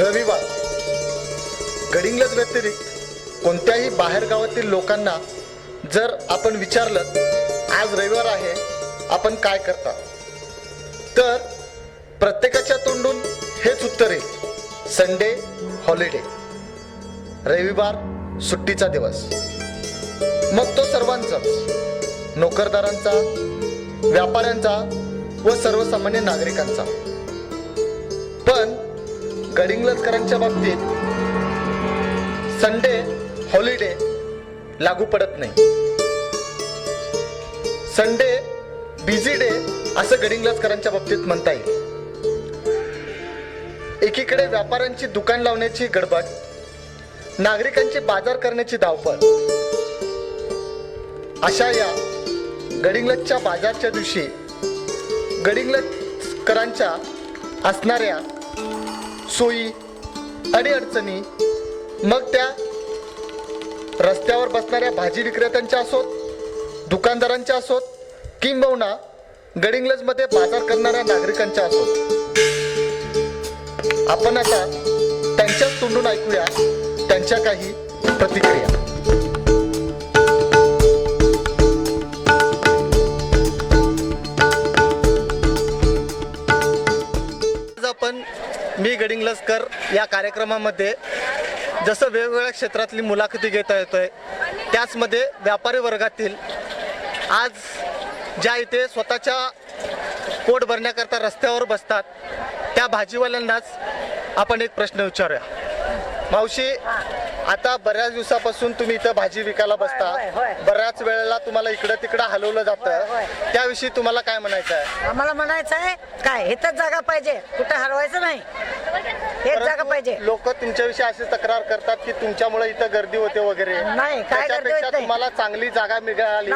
रविवार. गडिंग्लज व्यतिरिक्त कोणत्याही बाहेरगावातील लोकांना जर आपण विचारलं आज रविवार आहे आपण काय करता? तर प्रत्येकाच्या तोंडून हेच उत्तर येईल संडे हॉलिडे. रविवार सुट्टीचा दिवस. मग तो सर्वांचाच नोकरदारांचा व्यापाऱ्यांचा व सर्वसामान्य नागरिकांचा. गडिंग्लजकरांच्या बाबतीत संडे हॉलिडे लागू पडत नाही. संडे बिझी डे असं गडिंग्लजकरांच्या बाबतीत म्हणता येईल. एकीकडे व्यापाऱ्यांची दुकान लावण्याची गडबड नागरिकांची बाजार करण्याची धावपळ अशा या गडिंग्लजच्या बाजारच्या दिवशी गडिंग्लजकरांच्या असणाऱ्या सोयी अडीअडचणी मग त्या रस्त्यावर बसणाऱ्या भाजी विक्रेत्यांच्या असोत दुकानदारांच्या असोत किंबहुना गडिंग्लजमध्ये बाजार करणाऱ्या नागरिकांच्या असोत. आपण आता त्यांच्याच तोंडून ऐकूया त्यांच्या काही प्रतिक्रिया. मी या कार्यक्रमामध्ये जसं वेगवेगळ्या क्षेत्रातली मुलाखती घेता येतो आहे त्याचमध्ये व्यापारी वर्गातील आज ज्या इथे स्वतःच्या पोट भरण्याकरता रस्त्यावर बसतात त्या भाजीवाल्यांनाच आपण एक प्रश्न विचारूया. मावशी आता बऱ्याच दिवसापासून तुम्ही इथं भाजी विकायला बसता. बऱ्याच वेळेला तुम्हाला इकडं तिकडं हलवलं जातं. त्याविषयी तुम्हाला काय म्हणायचं आहे? आम्हाला म्हणायचं आहे काय इथंच जागा पाहिजे. कुठं हरवायचं नाही. एक जागा पाहिजे. लोक तुमच्याविषयी अशी तक्रार करतात की तुमच्यामुळे इथं गर्दी होते वगैरे. नाही, काय त्याच्यापेक्षा नाही. तुम्हाला चांगली जागा मिळाली.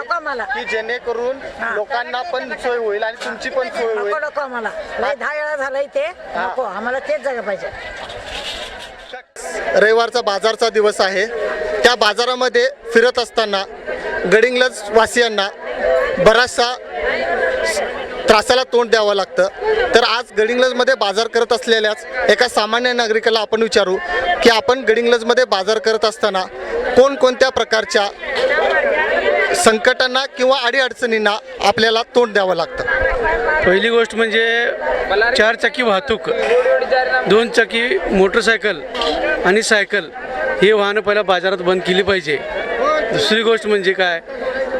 की जेणेकरून. लोकांना पण सोय होईल आणि तुमची पण सोय होईल. नको नको आम्हाला. लय दहा वेळा झालं इथे नको आम्हाला तेच जागा पाहिजे. रविवारचा बाजारचा दिवस आहे. त्या बाजारामध्ये फिरत असताना गडिंग्लज वासियांना बराचसा त्रासाला तोंड द्यावं लागतं. तर आज गडिंग्लजमध्ये बाजार करत असलेल्याच एका सामान्य नागरिकाला आपण विचारू की आपण गडिंग्लजमध्ये बाजार करत असताना कोणकोणत्या प्रकारच्या संकटांना किंवा अडीअडचणींना आपल्याला तोंड द्यावं लागतं? पहिली गोष्ट म्हणजे चारचाकी वाहतूक दोन चाकी मोटरसायकल आणि सायकल ही वाहनं पहिला बाजारात बंद केली पाहिजे. दुसरी गोष्ट म्हणजे काय?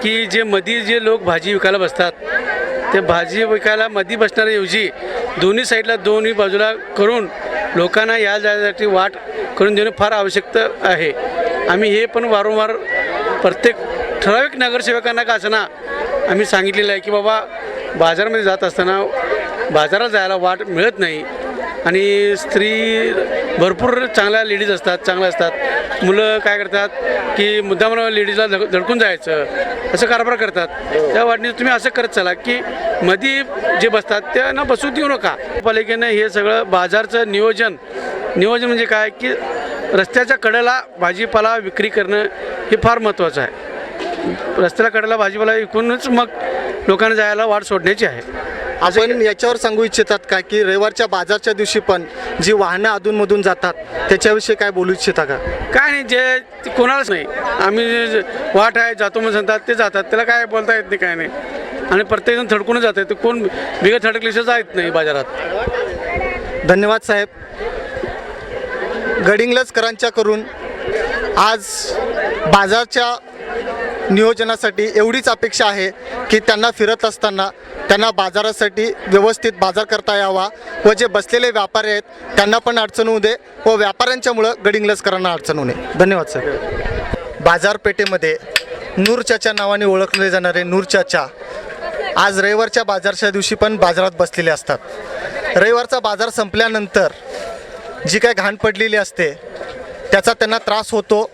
की जे मधी जे लोक भाजी विकायला बसतात ते भाजी विकायला मधी बसणाऱ्याऐवजी दोन्ही साईडला दोन्ही बाजूला करून लोकांना या जाण्यासाठी वाट करून देणं फार आवश्यकता आहे. आम्ही हे पण वारंवार प्रत्येक ठराविक नगरसेवकांना का असताना आम्ही सांगितलेलं आहे की बाबा बाजारामध्ये जात असताना बाजारात जायला वाट मिळत नाही आणि स्त्री भरपूर चांगल्या लेडीज असतात चांगल्या असतात. मुलं काय करतात की मुद्दाम लेडीजला धड धडकून जायचं असं कारभार करतात. त्या वाटणी तुम्ही असं करत चला की मधी जे बसतात त्यांना बसू देऊ नका. पालिकेनं हे सगळं बाजारचं नियोजन नियोजन म्हणजे काय की रस्त्याच्या कडेला भाजीपाला विक्री करणं हे फार महत्त्वाचं आहे. रस्त्याला कडेला भाजीपाला विकूनच मग लोकांना जायला वाट सोडण्याची आहे. आपण याच्यावर सांगू इच्छितात का की रविवारच्या बाजारच्या दिवशी पण जी वाहनं अधूनमधून जातात त्याच्याविषयी काय बोलू इच्छिता का? काय नाही जे ते कोणालाच नाही. आम्ही जे वाट आहे जातो म्हणून सांगतात ते जातात. त्याला काय बोलता येत नाही काय नाही. आणि प्रत्येकजण थडकूनच जात. आहे ते कोण बिगर थडकल्याशिवाय जात नाही बाजारात. धन्यवाद साहेब. गडिंग्लजकरांच्या करून आज बाजारच्या नियोजनासाठी एवढीच अपेक्षा आहे की त्यांना फिरत असताना त्यांना बाजारासाठी व्यवस्थित बाजार करता यावा व जे बसलेले व्यापारी आहेत त्यांना पण अडचण होऊ दे व व्यापाऱ्यांच्यामुळं गडिंग्लजकरांना अडचण होऊ नये. धन्यवाद सर. बाजारपेठेमध्ये नूरच्याच्या नावाने ओळखले जाणारे नूरच्याच्या आज रविवारच्या बाजारच्या दिवशी पण बाजारात बसलेले असतात. रविवारचा बाजार संपल्यानंतर जी काय घाण पडलेली असते त्याचा त्यांना त्रास होतो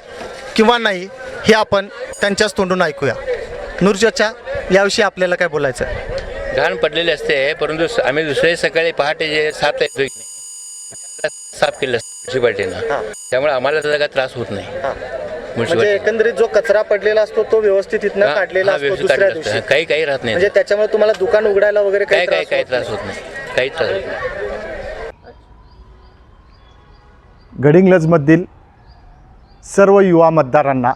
किंवा नाही हे आपण त्यांच्याच तोंडून ऐकूया. नूरजाच्या याविषयी आपल्याला काय बोलायचं घाण पडलेली असते परंतु आम्ही दुसऱ्या सकाळी पहाटे जे सातला येतो साफ केलं असतं म्युन्सिपाल्टीनं. त्यामुळे आम्हाला त्याचा त्रास होत नाही. म्हणजे एकंदरीत जो कचरा पडलेला असतो तो व्यवस्थित इथनं हा- काढलेला असतो दुसऱ्या दिवशी. काही काही राहत नाही. म्हणजे त्याच्यामुळे तुम्हाला दुकान उघडायला वगैरे काही काही काही त्रास होत नाही. काही त्रास होत नाही. गडिंग्लजमधील सर्व युवा मतदारांना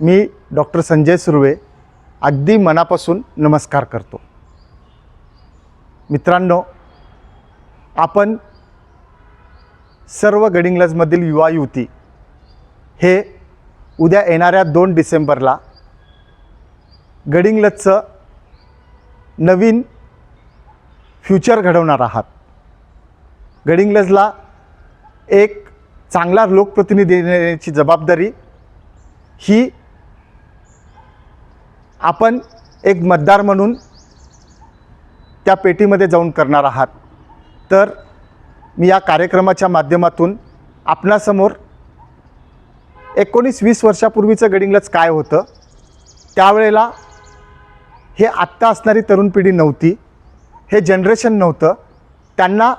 मी डॉक्टर संजय सुर्वे अगदी मनापासून नमस्कार करतो. मित्रांनो आपण सर्व गडिंग्लजमधील युवा युवती हे उद्या येणाऱ्या दोन डिसेंबरला गडिंग्लजचं नवीन फ्युचर घडवणार आहात. गडिंग्लजला एक चांगला लोकप्रतिनिधी देण्याची जबाबदारी ही आपण एक मतदार म्हणून त्या पेटीमध्ये जाऊन करणार आहात. तर मी या कार्यक्रमाच्या माध्यमातून आपणासमोर एकोणीस वीस वर्षापूर्वीचं गडिंगलच काय होतं त्यावेळेला हे आत्ता असणारी तरुण पिढी नव्हती हे जनरेशन नव्हतं त्यांना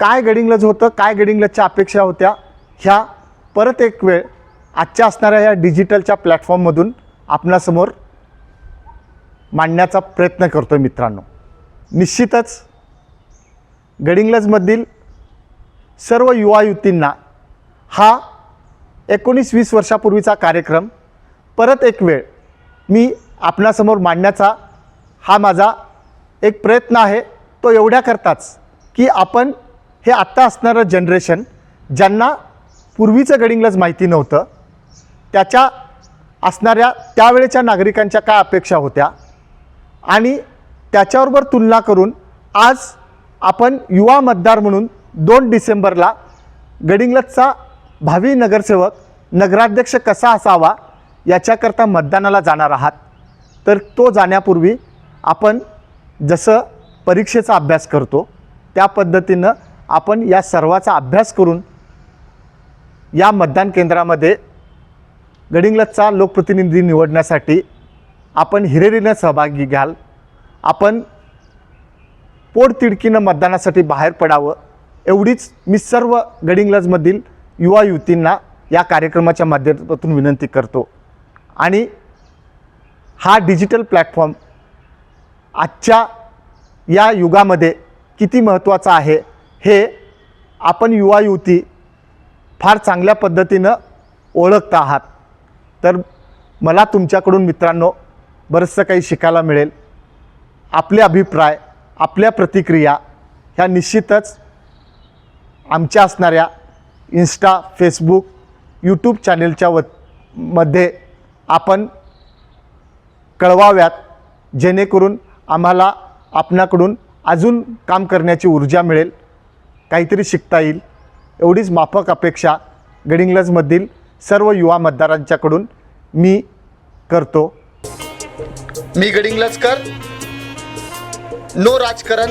काय गडिंगलज होतं काय गडिंगलजच्या अपेक्षा होत्या ह्या परत एक वेळ आजच्या असणाऱ्या या डिजिटलच्या प्लॅटफॉर्ममधून आपणासमोर मांडण्याचा प्रयत्न करतो मित्रांनो. निश्चितच गडिंग्लजमधील सर्व युवा युवतींना हा एकोणीस वीस वर्षापूर्वीचा कार्यक्रम परत एक वेळ मी आपणासमोर मांडण्याचा हा माझा एक प्रयत्न आहे. तो एवढ्याकरताच की आपण हे आत्ता असणारं जनरेशन ज्यांना पूर्वीचं गडिंग्लज माहिती नव्हतं त्याच्या असणाऱ्या त्यावेळेच्या नागरिकांच्या काय अपेक्षा होत्या? आणि त्याच्याबरोबर तुलना करून आज आपण युवा मतदार म्हणून दोन डिसेंबरला गडिंग्लजचा भावी नगरसेवक नगराध्यक्ष कसा असावा याच्याकरता मतदानाला जाणार आहात. तर तो जाण्यापूर्वी आपण जसं परीक्षेचा अभ्यास करतो त्या पद्धतीनं आपण या सर्वाचा अभ्यास करून या मतदान केंद्रामध्ये गडिंग्लजचा लोकप्रतिनिधी निवडण्यासाठी आपण हिरेरीनं सहभागी घ्याल. आपण पोटतिडकीनं मतदानासाठी बाहेर पडावं. एवढीच मी सर्व गडिंग्लजमधील युवा युवतींना या कार्यक्रमाच्या माध्यमातून विनंती करतो. आणि हा डिजिटल प्लॅटफॉर्म आजच्या या युगामध्ये किती महत्त्वाचा आहे हे आपण युवा युवती फार चांगल्या पद्धतीनं ओळखता आहात. तर मला तुमच्याकडून मित्रांनो बरंचसं काही शिकायला मिळेल. आपले अभिप्राय आपल्या प्रतिक्रिया ह्या निश्चितच आमच्या असणाऱ्या इन्स्टा फेसबुक यूट्यूब चॅनेलच्या व मध्ये आपण कळवाव्यात जेणेकरून आम्हाला आपणाकडून अजून काम करण्याची ऊर्जा मिळेल. काहीतरी शिकता येईल. एवढीच माफक अपेक्षा गडिंग्लजमधील सर्व युवा मतदारांच्याकडून मी करतो. मी गडिंग्लजकर नो राजकारण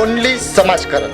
ओनली समाजकारण.